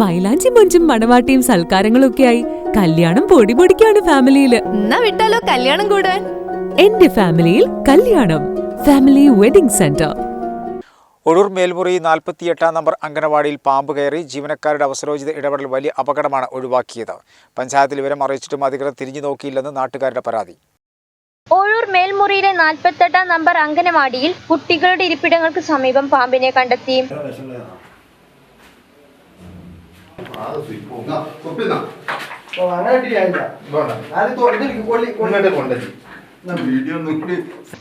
മൈലാഞ്ചി മൊഞ്ചും മണവാട്ടിയും സൽക്കാരങ്ങളും ആയി കല്യാണം പൊടി പൊടിക്കാണ് ഫാമിലിയിൽ. എന്നാ വിട്ടാലോ കല്യാണം കൂടാൻ? എന്റെ ഫാമിലിയിൽ കല്യാണം. Family wedding centre. Ozhur Melmuri നാൽപ്പത്തിയെട്ടാം number അംഗനവാടിയിൽ പാമ്പ് കയറി ജീവനക്കാരുടെ അവസരോചിത ഇടപെടൽ വലിയ അപകടമാണ് ഒഴിവാക്കിയത്. പഞ്ചായത്തിൽ വിവരം അറിയിച്ചിട്ടും അധികൃതർ തിരിഞ്ഞു നോക്കിയില്ലെന്ന് നാട്ടുകാരുടെ പരാതി. ഓഴൂർ മേൽമുറിയിലെ നാൽപ്പത്തെട്ടാം നമ്പർ അംഗനവാടിയിൽ കുട്ടികളുടെ ഇരിപ്പിടങ്ങൾക്ക് സമീപം പാമ്പിനെ കണ്ടെത്തി.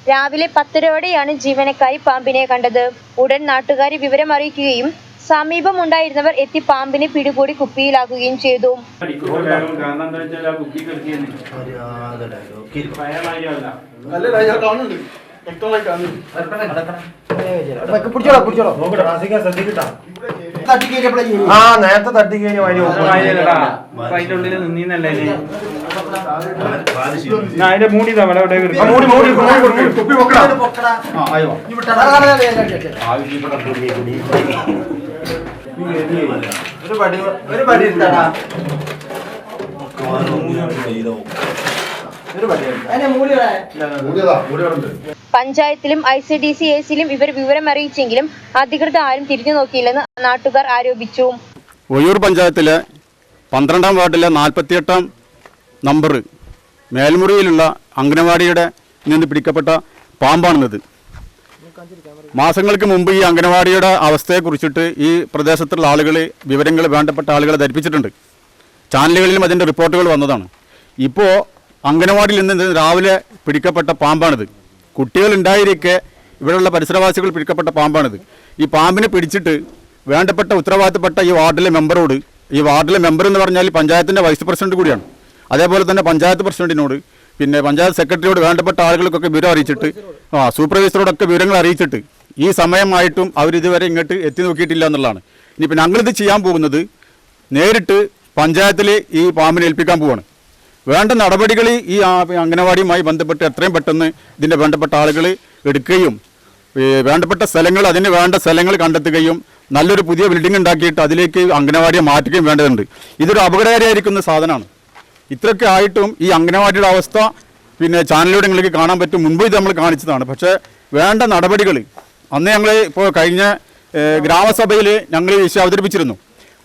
രാവിലെ പത്തരയോടെയാണ് ജീവനക്കാരി പാമ്പിനെ കണ്ടത്. ഉടൻ നാട്ടുകാരെ വിവരം അറിയിക്കുകയും സമീപം ഉണ്ടായിരുന്നവർ എത്തി പാമ്പിനെ പിടികൂടി കുപ്പിയിലാക്കുകയും ചെയ്തു. ആ നേരത്തെ തട്ടി കഴിഞ്ഞ വരി അതിന്റെ ഉള്ളിൽ നിന്നല്ലേ അതിന്റെ മൂടി തവല ഇവിടെ മൂടി മൂടി മൂടി കൊടുക്ക്. കുപ്പി പൊക്കടാ ഒരു പടി ഒരു പടി എടുത്താടാ ഒരു പടി പഞ്ചായത്തിലും ഐ സി ഡി സി എസിലും ഇവർ വിവരം അറിയിച്ചെങ്കിലും അധികൃതർ ആരും തിരിഞ്ഞു നോക്കിയില്ലെന്ന് നാട്ടുകാർ ആരോപിച്ചു. ഒയൂർ പഞ്ചായത്തിലെ പന്ത്രണ്ടാം വാർഡിലെ നാൽപ്പത്തിയെട്ടാം നമ്പർ മേൽമുറിയിലുള്ള അംഗനവാടിയുടെ നിന്ന് പിടിക്കപ്പെട്ട പാമ്പാണിത് മാസങ്ങൾക്ക് മുമ്പ് ഈ അംഗനവാടിയുടെ അവസ്ഥയെക്കുറിച്ചിട്ട് ഈ പ്രദേശത്തുള്ള ആളുകൾ വിവരങ്ങൾ വേണ്ടപ്പെട്ട ആളുകളെ ധരിപ്പിച്ചിട്ടുണ്ട്. ചാനലുകളിലും അതിന്റെ റിപ്പോർട്ടുകൾ വന്നതാണ്. ഇപ്പോൾ അംഗനവാടിയിൽ നിന്ന് രാവിലെ പിടിക്കപ്പെട്ട പാമ്പാണിത്. കുട്ടികൾ ഉണ്ടായിരിക്കെ ഇവിടെയുള്ള പരിസരവാസികൾ പിടിക്കപ്പെട്ട പാമ്പാണിത്. ഈ പാമ്പിനെ പിടിച്ചിട്ട് വേണ്ടപ്പെട്ട ഉത്തരവാദിത്തപ്പെട്ട ഈ വാർഡിലെ മെമ്പറോട് ഈ വാർഡിലെ മെമ്പർ എന്ന് പറഞ്ഞാൽ പഞ്ചായത്തിന്റെ വൈസ് പ്രസിഡന്റ് കൂടിയാണ്. അതേപോലെ തന്നെ പഞ്ചായത്ത് പ്രസിഡന്റിനോട് പിന്നെ പഞ്ചായത്ത് സെക്രട്ടറിയോട് വേണ്ടപ്പെട്ട ആളുകൾക്കൊക്കെ വിവരം അറിയിച്ചിട്ട് ആ സൂപ്പർവൈസറോടൊക്കെ വിവരങ്ങൾ അറിയിച്ചിട്ട് ഈ സമയമായിട്ടും അവരിതുവരെ ഇങ്ങോട്ട് എത്തി നോക്കിയിട്ടില്ല എന്നുള്ളതാണ്. ഇനി ഇനിയിപ്പോൾ ഞങ്ങളിത് ചെയ്യാൻ പോകുന്നത് നേരിട്ട് പഞ്ചായത്തിൽ ഈ പാമ്പിനെ ഏൽപ്പിക്കാൻ പോവാണ്. വേണ്ട നടപടികൾ ഈ അംഗനവാടിയുമായി ബന്ധപ്പെട്ട് എത്രയും പെട്ടെന്ന് ഇതിന്റെ വേണ്ടപ്പെട്ട ആളുകൾ എടുക്കുകയും വേണ്ടപ്പെട്ട സ്ഥലങ്ങൾ അതിന് വേണ്ട സ്ഥലങ്ങൾ കണ്ടെത്തുകയും നല്ലൊരു പുതിയ ബിൽഡിംഗ് ഉണ്ടാക്കിയിട്ട് അതിലേക്ക് അംഗനവാടിയെ മാറ്റുകയും വേണ്ടതുണ്ട്. ഇതൊരു അപകടകാരിയായിരിക്കുന്ന സാധനമാണ്. ഇത്രയൊക്കെ ആയിട്ടും ഈ അംഗനവാടിയുടെ അവസ്ഥ പിന്നെ ചാനലിലൂടെ നിങ്ങൾക്ക് കാണാൻ പറ്റും. മുൻപ് ഇത് നമ്മൾ കാണിച്ചതാണ്. പക്ഷേ വേണ്ട നടപടികൾ അന്ന് ഞങ്ങൾ ഇപ്പോൾ കഴിഞ്ഞ ഗ്രാമസഭയിൽ ഞങ്ങൾ വിഷയം അവതരിപ്പിച്ചിരുന്നു.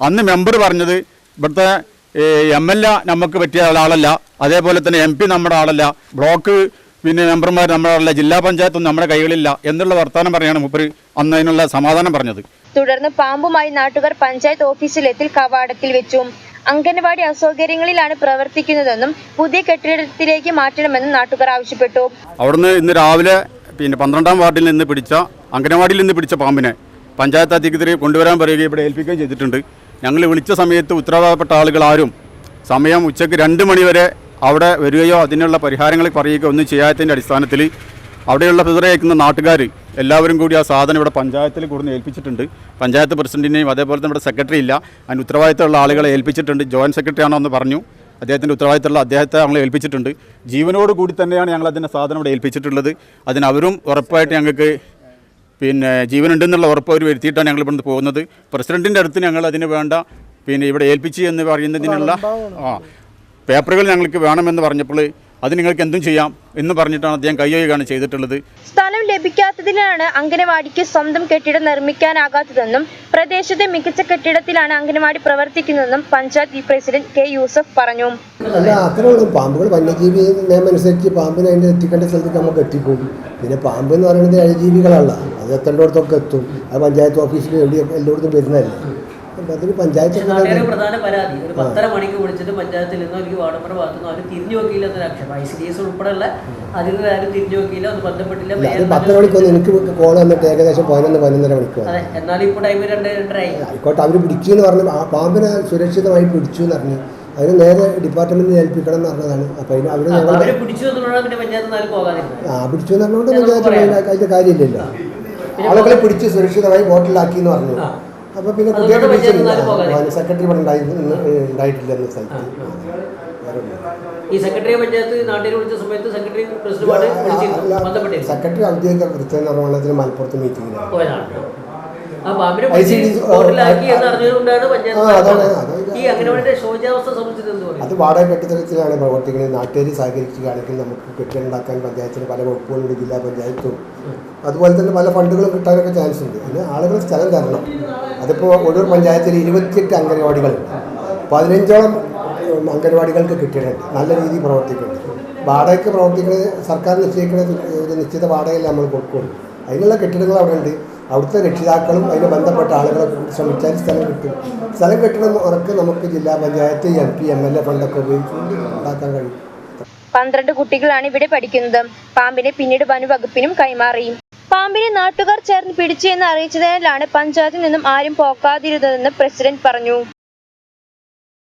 അന്ന് മെമ്പർ പറഞ്ഞത് ഇവിടുത്തെ എം എൽ എ നമുക്ക് പറ്റിയ ആളല്ല അതേപോലെ തന്നെ എം പി നമ്മുടെ ആളല്ല. ബ്ലോക്ക് പിന്നെ മെമ്പർമാർ നമ്മുടെ ആളല്ല. ജില്ലാ പഞ്ചായത്തും നമ്മുടെ കൈകളില്ല എന്നുള്ള വർത്തമാനം പറയാണ് മുപ്പര് അന്ന് അതിനുള്ള സമാധാനം പറഞ്ഞത്. തുടർന്ന് പാമ്പുമായി നാട്ടുകാർ പഞ്ചായത്ത് ഓഫീസിലെത്തി കവാടത്തിൽ വെച്ചു. അംഗൻവാടി അസൗകര്യങ്ങളിലാണ് പ്രവർത്തിക്കുന്നതെന്നും പുതിയ കെട്ടിടത്തിലേക്ക് മാറ്റണമെന്നും നാട്ടുകാർ ആവശ്യപ്പെട്ടു. അവിടുന്ന് ഇന്ന് രാവിലെ പിന്നെ പന്ത്രണ്ടാം വാർഡിൽ നിന്ന് പിടിച്ച അംഗനവാടിയിൽ നിന്ന് പിടിച്ച പാമ്പിനെ പഞ്ചായത്ത് അധികൃതരെ കൊണ്ടുവരാൻ പറയുകയും ഇവിടെ ഏൽപ്പിക്കുകയും ചെയ്തിട്ടുണ്ട്. ഞങ്ങൾ വിളിച്ച സമയത്ത് ഉത്തരവാദപ്പെട്ട ആളുകൾ ആരും സമയം ഉച്ചയ്ക്ക് രണ്ട് മണിവരെ അവിടെ വരികയോ അതിനുള്ള പരിഹാരങ്ങൾ പറയുകയോ ഒന്നും ചെയ്യാത്തതിന്റെ അടിസ്ഥാനത്തിൽ അവിടെയുള്ള പിതറയക്കുന്ന നാട്ടുകാർ എല്ലാവരും കൂടി ആ സാധനം ഇവിടെ പഞ്ചായത്തിൽ കൊടുന്ന് ഏൽപ്പിച്ചിട്ടുണ്ട്. പഞ്ചായത്ത് പ്രസിഡന്റിനെയും അതേപോലെ തന്നെ ഇവിടെ സെക്രട്ടറി ഇല്ല. അതിന് ഉത്തരവാദിത്തമുള്ള ആളുകളെ ഏൽപ്പിച്ചിട്ടുണ്ട്. ജോയിന്റ് സെക്രട്ടറി ആണോ എന്ന് പറഞ്ഞു. അദ്ദേഹത്തിന്റെ ഉത്തരവാദിത്തമുള്ള അദ്ദേഹത്തെ ഞങ്ങൾ ഏൽപ്പിച്ചിട്ടുണ്ട്. ജീവനോട് കൂടി തന്നെയാണ് ഞങ്ങൾ അതിന്റെ സാധനം ഇവിടെ ഏൽപ്പിച്ചിട്ടുള്ളത്. അതിനവരും ഉറപ്പായിട്ട് ഞങ്ങൾക്ക് പിന്നെ ജീവനുണ്ടെന്നുള്ള ഉറപ്പ് അവർ വരുത്തിയിട്ടാണ് ഞങ്ങൾ ഇവിടുന്ന് പോകുന്നത്. പ്രസിഡന്റിന്റെ അടുത്ത് ഞങ്ങൾ അതിന് വേണ്ട പിന്നെ ഇവിടെ ഏൽപ്പിച്ച് എന്ന് പറയുന്നതിനുള്ള ആ പേപ്പറുകൾ ഞങ്ങൾക്ക് വേണമെന്ന് പറഞ്ഞപ്പോൾ അത് നിങ്ങൾക്ക് എന്തും ചെയ്യാം എന്ന് പറഞ്ഞിട്ടാണ് അദ്ദേഹം കൈയൊഴുകാണ് ചെയ്തിട്ടുള്ളത്. സ്ഥലം ലഭിക്കാത്തതിനാണ് അംഗനവാടിക്ക് സ്വന്തം കെട്ടിടം നിർമ്മിക്കാനാകാത്തതെന്നും പ്രദേശത്തെ മികച്ച കെട്ടിടത്തിലാണ് അംഗനവാടി പ്രവർത്തിക്കുന്നതെന്നും പഞ്ചായത്ത് പ്രസിഡന്റ് കെ യൂസഫ് പറഞ്ഞു. അല്ല പാമ്പുകൾ വന്യജീവി നിയമം അനുസരിച്ച് പാമ്പിനെ അതിന്റെ എത്തിക്കേണ്ട സ്ഥലത്തേക്ക് നമുക്ക് എത്തിപ്പോകും പിന്നെ പാമ്പ് എന്ന് പറയുന്നത് അഴിജീവികളല്ല അത് എത്തേണ്ടിടത്തൊക്കെ എത്തും. അത് പഞ്ചായത്ത് ഓഫീസിൽ എവിടെയൊക്കെ എല്ലായിടത്തും വരുന്നതല്ലേ? അപ്പം അതിന് പഞ്ചായത്ത് പ്രധാന പരാതി. ഒരു പത്തര മണിക്ക് വിളിച്ചിട്ട് പഞ്ചായത്തിൽ നിന്നോ ഭാഗത്തു നിന്നോ തിരിഞ്ഞു നോക്കിയില്ല എന്നൊരു ആക്ഷേപം. ഐ സി ഡി എസ് ഉൾപ്പെടെയുള്ള അധികൃതർ ആരും തിരിഞ്ഞു നോക്കിയില്ല ബന്ധപ്പെട്ടില്ല. പത്തര മണിക്കൊന്ന് എനിക്ക് കോൾ വന്നിട്ട് ഏകദേശം പതിനൊന്ന് പതിനൊന്നര മണിക്കൂർ അതെ എന്നാലും ഇപ്പോൾ ടൈം രണ്ട് ആയിക്കോട്ടെ അവർ പിടിച്ചു എന്ന് പറഞ്ഞു ആ പാമ്പിനെ സുരക്ഷിതമായി പിടിച്ചു എന്ന് പറഞ്ഞു അതിന് നേരെ ഡിപ്പാർട്ട്മെന്റിൽ ഏൽപ്പിക്കണം എന്ന് പറഞ്ഞതാണ്. അപ്പം അതിന് അവർ ഞങ്ങൾ പിടിച്ചു എന്ന് പറഞ്ഞുകൊണ്ട് പഞ്ചായത്ത് അതിന്റെ കാര്യമില്ലല്ലോ. ആളുകളെ പിടിച്ച് സുരക്ഷിതമായി ബോട്ടിലാക്കി എന്ന് പറഞ്ഞു അപ്പൊ പിന്നെ. പിടിച്ചില്ല സെക്രട്ടറി ഇവിടെ ഉണ്ടായിട്ടില്ല എന്ന സ്ഥലത്ത് ഈ സെക്രട്ടറി പഞ്ചായത്ത് നാട്ടിൽ വിളിച്ച സമയത്ത് സെക്രട്ടറി സെക്രട്ടറി ഔദ്യോഗിക കൃത്യ നിർവഹണത്തിന് മലപ്പുറത്ത് മീറ്റിംഗിലാണ് ആ പാമ്പിനെ എന്ന് അറിഞ്ഞതുകൊണ്ടാണ് പഞ്ചായത്ത്. ഈ അംഗനവാടിയുടെ ശോചാവസ്ഥ സംബന്ധിച്ചത് എന്ത് പറയും? അത് വാടക കെട്ടിടത്തിലാണ് പ്രവർത്തിക്കുന്നത്. നാട്ടുകാർ സഹകരിക്കുകയാണെങ്കിൽ നമുക്ക് കെട്ടിടമുണ്ടാക്കാൻ പഞ്ചായത്തിന് പല വകുപ്പുകളുണ്ട് ജില്ലാ പഞ്ചായത്തും. അതുപോലെ തന്നെ പല ഫണ്ടുകളും കിട്ടാനൊക്കെ ചാൻസ് ഉണ്ട്. അതിന് ആളുകൾ സ്ഥലം തരണം. അതിപ്പോൾ ഒഴൂർ പഞ്ചായത്തിൽ ഇരുപത്തിയെട്ട് അംഗനവാടികളുണ്ട് പതിനഞ്ചോളം അംഗനവാടികൾക്ക് കിട്ടിയിട്ടുണ്ട് നല്ല രീതിയിൽ പ്രവർത്തിക്കുന്നുണ്ട്. വാടകയ്ക്ക് പ്രവർത്തിക്കുന്നത് സർക്കാർ നിശ്ചയിക്കുന്ന ഒരു നിശ്ചിത വാടകയിൽ നമ്മൾ കൊടുക്കുള്ളൂ. അതിനുള്ള കെട്ടിടങ്ങൾ അവിടെ ഉണ്ട് അവിടുത്തെ രക്ഷിതാക്കളും അതിന് ബന്ധപ്പെട്ട ആളുകളെ ശ്രമിച്ചാൽ സ്ഥലം കിട്ടും. സ്ഥലം കിട്ടണം ഉറക്കെ നമുക്ക് ജില്ലാ panchayat M P M L A ഫണ്ടൊക്കെ ഉപയോഗിച്ചുകൊണ്ട് ഉണ്ടാക്കാൻ കഴിയും. പന്ത്രണ്ട് കുട്ടികളാണ് ഇവിടെ പഠിക്കുന്നത്. പാമ്പിനെ പിന്നീട് വനവകുപ്പിനും കൈമാറി. പാമ്പിനെ നാട്ടുകാർ ചേർന്ന് പിടിച്ചു എന്ന് അറിയിച്ചതിനാലാണ് പഞ്ചായത്തിൽ നിന്നും ആരും പോക്കാതിരുന്നതെന്ന് പ്രസിഡന്റ് പറഞ്ഞു.